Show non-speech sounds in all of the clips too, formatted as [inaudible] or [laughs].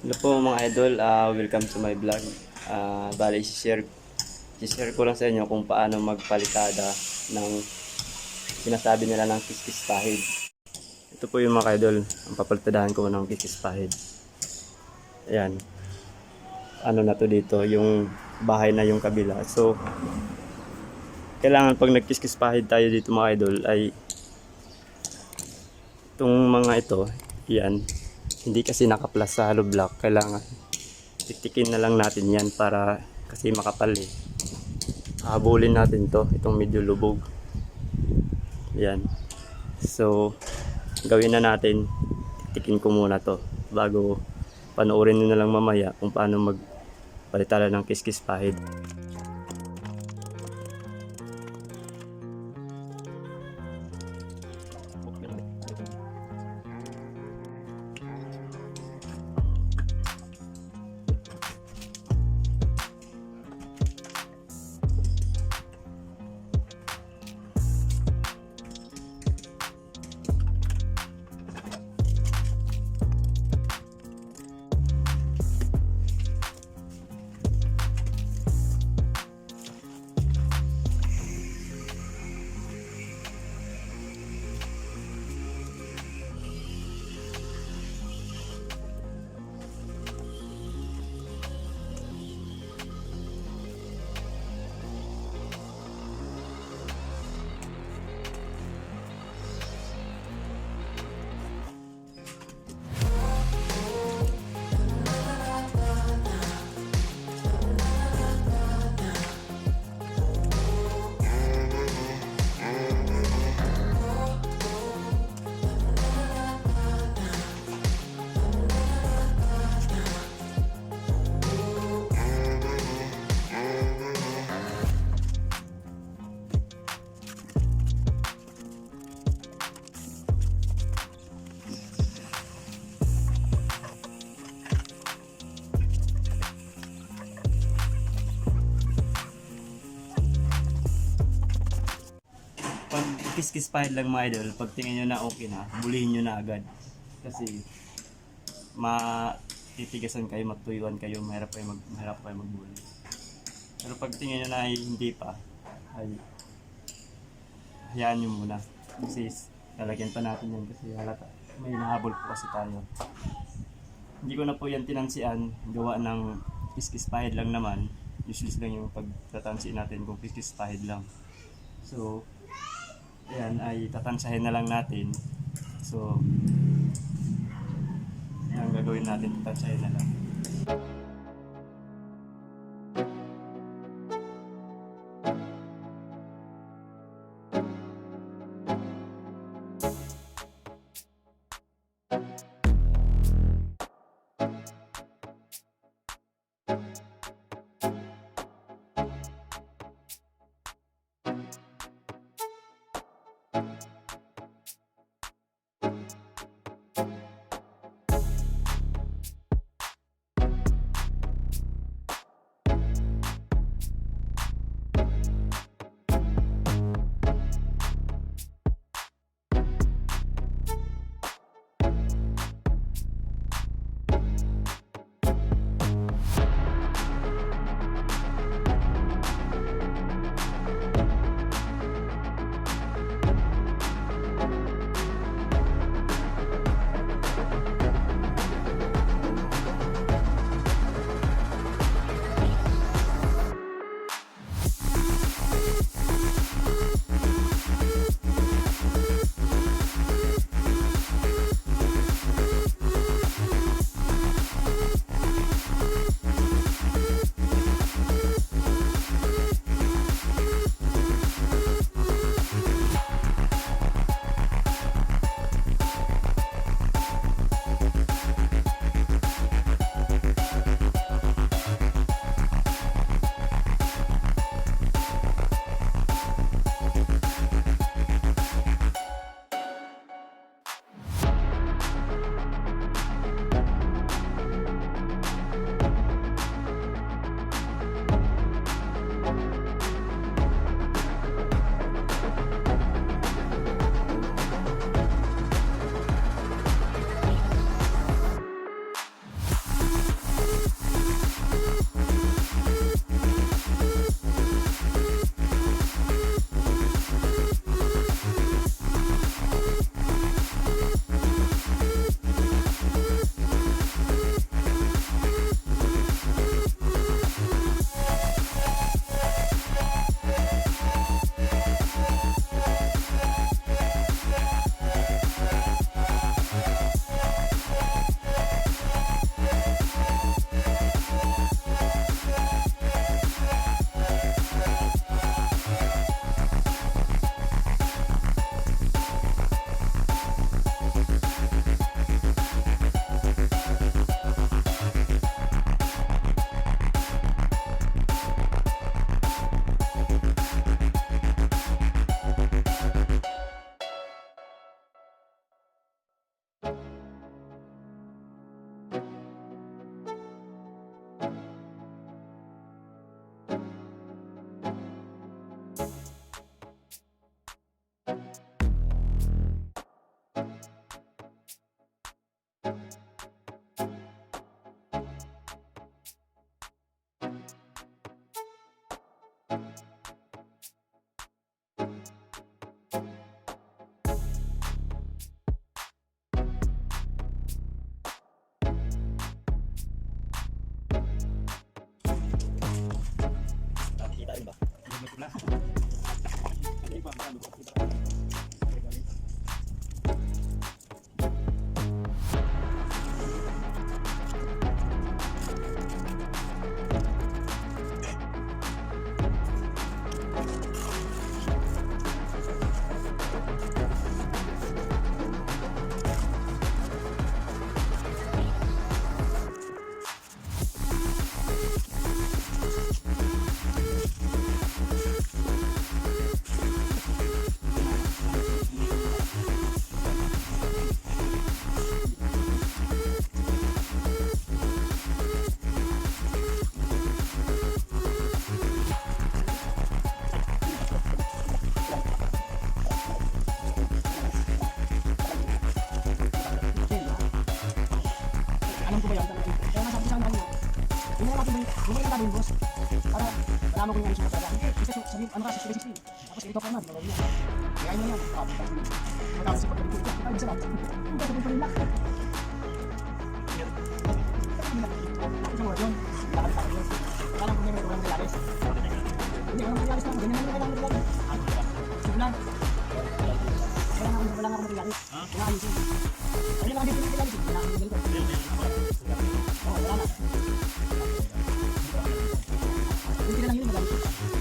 Hello po mga idol, Ah, welcome to my vlog. Uh, bali, share share ko lang sa inyo kung paano magpalitada ng sinasabi nila ng kiskis pahid. Ito po yung mga idol, ang papalitadahan ko ng kiskis pahid. Ayan. Ano na to dito, yung bahay na yung kabila. So, kailangan pag nagkiskis pahid tayo dito mga idol ay itong mga ito, yan, hindi kasi nakaplas sa hollow block. Kailangan titikin na lang natin yan para kasi makapal eh. Habulin natin to, itong medyo lubog. Yan. So, gawin na natin, titikin ko muna to bago panoorin nyo na lang mamaya kung paano magpalitala ng kiskis pahid. Pag kiskis pahid lang mga idol, pag tingin nyo na okay na, bulihin nyo na agad. Kasi, matitigasan kayo, matuyuan kayo, mahirap kayo, mag, mahirap kayo magbuli. Pero pag tingin nyo na ay hindi pa, ay hayaan nyo muna. Kasi lalagyan pa natin yan kasi halata. May nahabol po kasi tayo. Hindi ko na po yan tinansian, gawa ng kiskis pahid lang naman. Useless lang yung pagtatansiin natin kung kiskis pahid lang. So, Ayan, ay tatansahin na lang natin. So, yan ang gagawin natin, tatansahin na lang. trabajando. Yung mga natin, boss, para malaman ko yung ano siya talaga. Kasi sabi, ano ka, 60 Tapos ito pa naman, gawin niya. Kaya mo yan. Ah, Magkakasip pa rin ko. Ay, bisa lang. Ang gasa pa rin lang. Ako sa mga yun, lakad sa akin. Kailangan ko may mga reales. Hindi, walang reales lang. Ganyan lang yung kailangan reales. Siglan. Wala nga ako, wala nga ako materialis. Wala ayusin. Ayun lang ang dito ng reales. Wala akong ganito. Oo, wala na. Kunti na Gracias.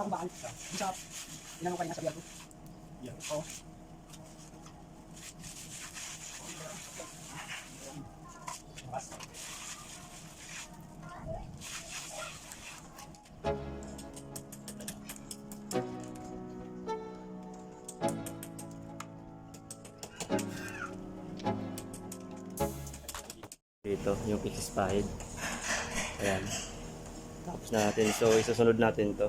Doon. Buka ang bakal. Di sa, inano ko rin nasa biyag ko. Oo. Dito, yung pitis pahid. Ayan. Tapos natin. So, isusunod natin to.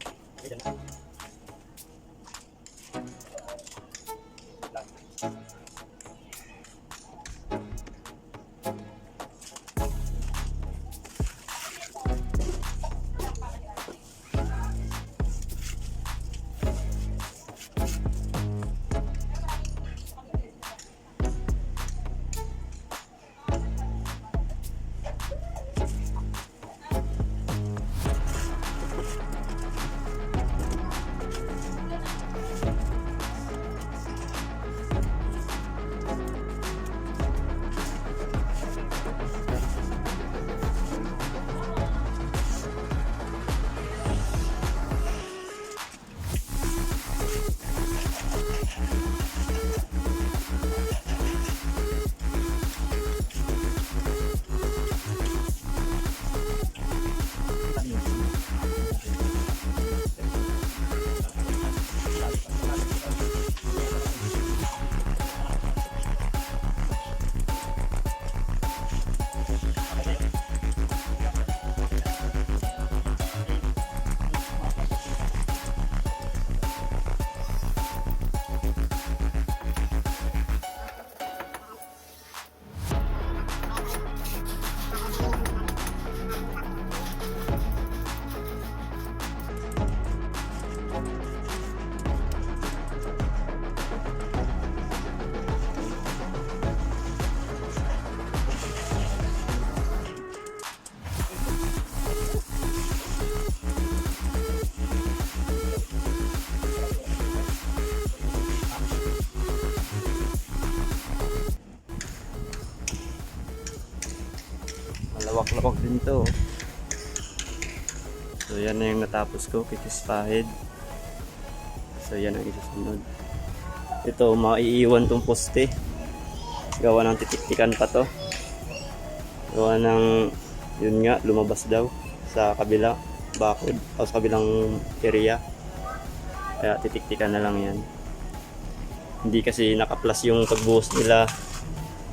Malawak-lawak din to. So yan na yung natapos ko, pitis pahid. So yan ang isusunod. Ito, maiiwan tong poste. Gawa ng titiktikan pa to. Gawa ng, yun nga, lumabas daw sa kabila. bakod o sa kabilang area. Kaya titiktikan na lang yan. Hindi kasi naka-plus yung pagbuhos nila.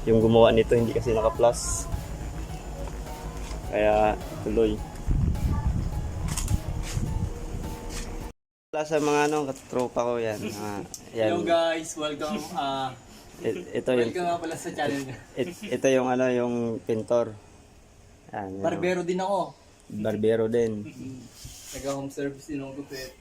Yung gumawa nito hindi kasi naka-plus. Kaya tuloy. Wala sa mga ano, katropa ko yan. [laughs] Ah, yan. Hello guys, welcome. ah I- ito yung welcome nga pala sa channel. it- ito yung ano yung pintor. Yan. Barbero din ako. Barbero din. Taga home service din ako gupit.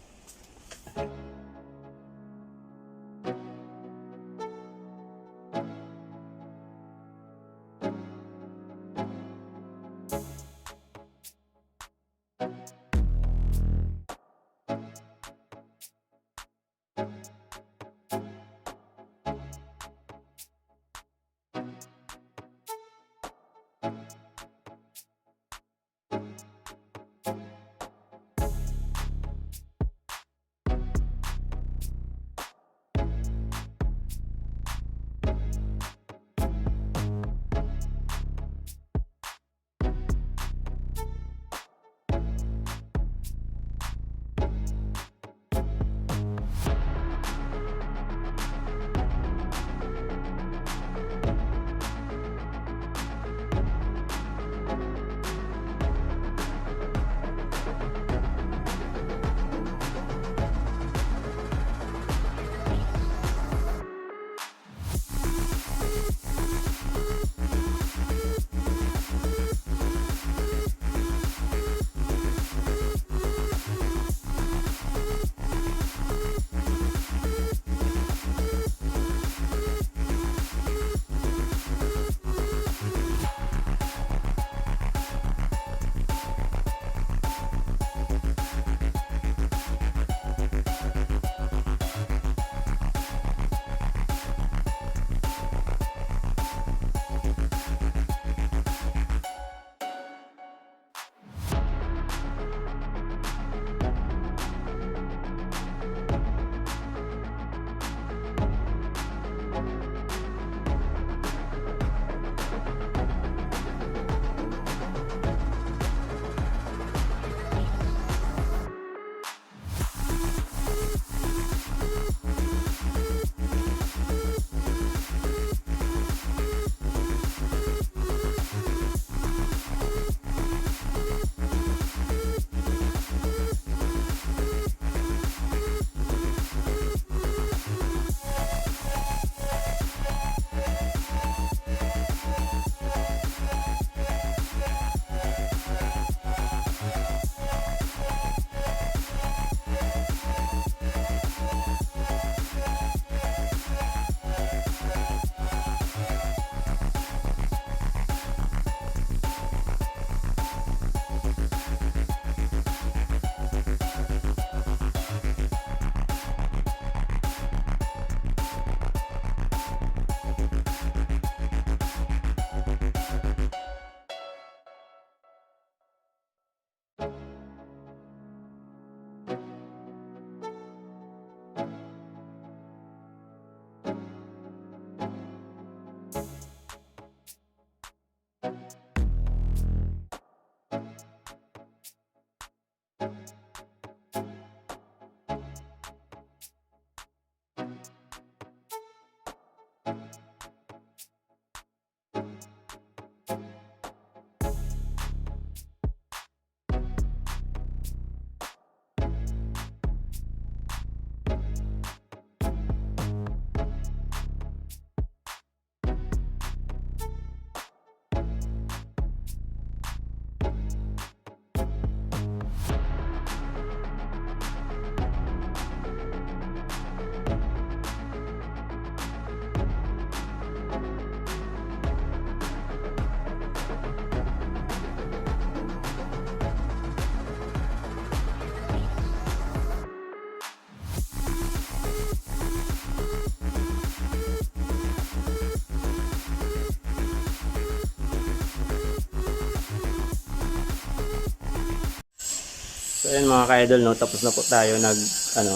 So ayun mga ka-idol, no, tapos na po tayo nag, ano,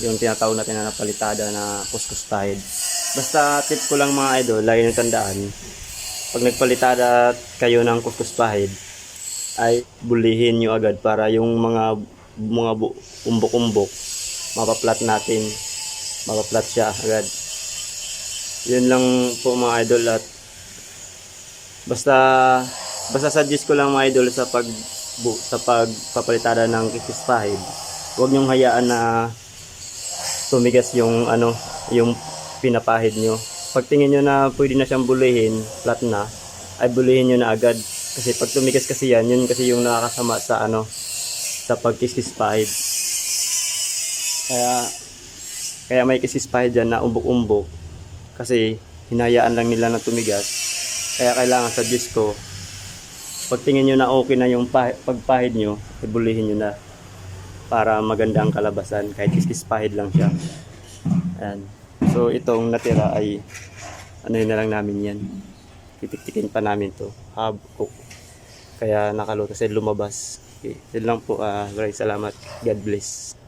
yung tinatawag natin na napalitada na kuskus tide. Basta tip ko lang mga idol, lagi nyo tandaan, pag nagpalitada kayo ng kuskus pahid, ay bulihin nyo agad para yung mga mga umbok-umbok mapaplat natin mapaplat siya agad yun lang po mga idol at basta basta suggest ko lang mga idol sa pag sa pagpapalitada ng kikis pahid huwag nyong hayaan na tumigas yung ano yung pinapahid nyo pag tingin nyo na pwede na siyang bulihin flat na ay bulihin nyo na agad. Kasi pag tumigas kasi yan yun kasi yung nakakasama sa ano sa pagkiskis pahid kaya kaya may kiskis pahid dyan na umbok-umbok kasi hinayaan lang nila na tumigas. Kaya kailangan sa ko pag tingin nyo na okay na yung pah- pagpahid nyo ibulihin nyo na para maganda ang kalabasan. Kahit kiskis pahid lang siya. Ayan. so itong natira ay ano na lang namin yan. Titik-tikin pa namin to. Hab cook. Kaya nakaluto kasi lumabas. Okay. yun lang po ah maraming salamat. God bless